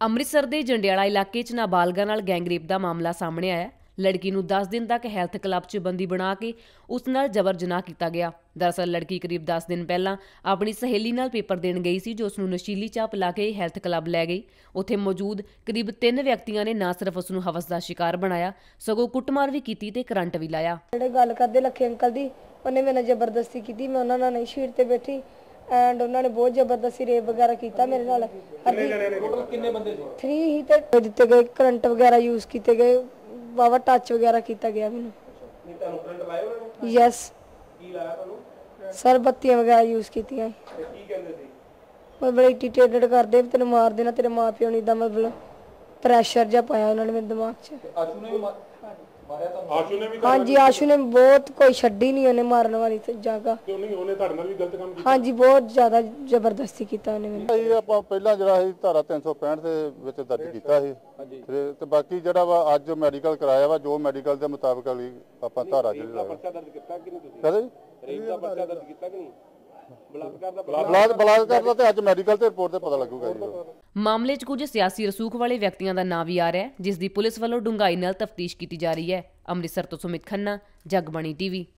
ਅੰਮ੍ਰਿਤਸਰ ਦੇ ਜੰਡਿਆਲਾ ਇਲਾਕੇ 'ਚ ਨਾਬਾਲਗਾ ਨਾਲ ਗੈਂਗਰੇਪ ਦਾ ਮਾਮਲਾ ਸਾਹਮਣੇ ਆਇਆ। ਲੜਕੀ ਨੂੰ 10 ਦਿਨ ਤੱਕ ਹੈਲਥ ਕਲੱਬ 'ਚ ਬੰਦੀ ਬਣਾ ਕੇ ਉਸ ਨਾਲ ਜ਼ਬਰ ਜਨਾਹ ਕੀਤਾ ਗਿਆ। ਦਰਅਸਲ ਲੜਕੀ ਕਰੀਬ 10 ਦਿਨ ਪਹਿਲਾਂ ਆਪਣੀ ਸਹੇਲੀ ਨਾਲ ਪੇਪਰ ਦੇਣ ਗਈ ਸੀ, ਜੋ ਉਸ ਨੂੰ ਨਸ਼ੀਲੀ ਚਾਹ ਪਿਲਾ ਕੇ ਹੈਲਥ ਕਲੱਬ ਲੈ ਗਈ। ਉੱਥੇ ਮੌਜੂਦ ਕਰੀਬ 3 ਵਿਅਕਤੀਆਂ ਨੇ ਨਾ ਸਿਰਫ ਉਸ ਨੂੰ ਹਵਸ ਦਾ ਸ਼ਿਕਾਰ ਬਣਾਇਆ, ਸਗੋਂ ਕੁੱਟਮਾਰ ਵੀ ਕੀਤੀ ਤੇ ਕਰੰਟ ਵੀ ਲਾਇਆ। ਜਿਹੜੇ ਗੱਲ ਕਰਦੇ, ਲੱਖੇ ਅੰਕਲ ਦੀ, ਉਹਨੇ ਮੇਰੇ ਨਾਲ ਜ਼ਬਰਦਸਤੀ ਕੀਤੀ, ਮੈਂ ਉਹਨਾਂ ਨਾਲ ਨਹੀਂ ਸ਼ੀਟ ਤੇ ਬੈਠੀ। ਐਂਡ ਉਹਨਾਂ ਨੇ ਬਹੁਤ ਜ਼ਬਰਦਸਤੀ ਰੇਪ ਵਗੈਰਾ ਕੀਤਾ ਮੇਰੇ ਨਾਲ। ਕਿੰਨੇ ਜਣੇ ਨੇ? ਟੋਟਲ ਕਿੰਨੇ ਬੰਦੇ ਸੀ? 3 ਹੀ ਤੇ ਦਿੱਤੇ ਗਏ ਕਰੰਟ ਵਗੈਰਾ ਯੂਜ਼ ਕੀਤੇ ਗਏ। ਵਾਵਾ ਟੱਚ ਵਗੈਰਾ ਕੀਤਾ ਗਿਆ ਮੈਨੂੰ। ਨਹੀਂ ਤੁਹਾਨੂੰ ਕਰੰਟ ਲਾਇਆ ਉਹਨਾਂ ਨੇ? ਯੈਸ ਕੀ ਲਾਇਆ ਤੁਹਾਨੂੰ? ਸਰ ਬੱਤੀਆਂ ਵਗੈਰਾ ਯੂਜ਼ ਕੀਤੀਆਂ। ਤੇ ਕੀ ਕਹਿੰਦੇ ਸੀ? ਮੈਂ ਬੜੀ ਟੀਟੇਟਡ ਕਰਦੇ ਵੀ ਤੈਨੂੰ ਮਾਰ ਦੇਣਾ ਤੇਰੇ ਮਾਪਿਓ ਨੇ ਇਦਾਂ ਮਤਲਬ ਪ੍ਰੈਸ਼ਰ ਜਿਹਾ ਪਾਇਆ ਉਹਨਾਂ ਨੇ ਮੇਰੇ ਦਿਮਾਗ 'ਚ। ਆਸ਼ੂ ਨੇ ਵੀ ਮਾ- ਮਾਰਿਆ ਤੁਹਾਨੂੰ ਆਸ਼ੂ ਨੇ ਵੀ ਹਾਂਜੀ ਆਸ਼ੂ ਨੇ ਬਹੁਤ ਕੋਈ ਛੱਡੀ ਨਹੀਂ ਉਹਨੇ ਮਾਰਨ ਵਾਲੀ ਤੇ ਜਗ੍ਹਾ। ਕਿਉਂ ਨਹੀਂ ਉਹਨੇ ਤੁਹਾਡੇ ਨਾਲ ਵੀ ਗਲਤ ਕੰਮ ਕੀਤਾ। ਹਾਂਜੀ ਬਹੁਤ ਜ਼ਿਆਦਾ ਜ਼ਬਰਦਸਤੀ ਕੀਤਾ ਉਹਨੇ ਮੈਨੂੰ। ਇਹ ਆਪਾਂ ਪਹਿਲਾਂ ਜਿਹੜਾ ਸੀ ਧਾਰਾ 365 ਦੇ ਵਿੱਚ ਦਰਜ ਕੀਤਾ ਸੀ। ਤੇ- ਤੇ ਬਾਕੀ ਜਿਹੜਾ ਵਾ ਅੱਜ ਮੈਡੀਕਲ ਕਰਾਇਆ ਵਾ ਜੋ ਮੈਡੀਕਲ ਦੇ ਮੁਤਾਬਕ ਆਪਾਂ ਧਾਰਾ ਜਿਹੜੀ ਪਰਚਾ ਦਰਜ ਕੀਤਾ ਕਿ ਨਹੀਂ ਤੁਸੀਂ? ਰੇਪ ਦਾ ਪਰਚਾ ਦਰਜ ਕੀਤਾ ਕਿ ਨਹੀਂ? ਬਲਾਤਕਾਰ ਦਾ ਬਲਾਦ ਬਲਾਤਕਾਰ ਦਾ ਤੇ ਅੱਜ ਮੈਡੀਕਲ ਤੇ ਰਿਪੋਰਟ ਤੇ ਪਤਾ ਲੱਗੂਗਾ ਜੀ। ਮਾਮਲੇ 'ਚ ਕੁਝ ਸਿਆਸੀ ਰਸੂਖ ਵਾਲੇ ਵਿਅਕਤੀਆਂ ਦਾ ਨਾਂ ਵੀ ਆ ਰਿਹਾ ਹੈ, ਜਿਸ ਦੀ ਪੁਲਿਸ ਵੱਲੋਂ ਡੂੰਘਾਈ ਨਾਲ ਤਫਤੀਸ਼ ਕੀਤੀ ਜਾ ਰਹੀ ਹੈ। ਅੰਮ੍ਰਿਤਸਰ ਤੋਂ ਸੁਮਿਤ ਖੰਨਾ, ਜਗਬਾਣੀ ਟੀਵੀ।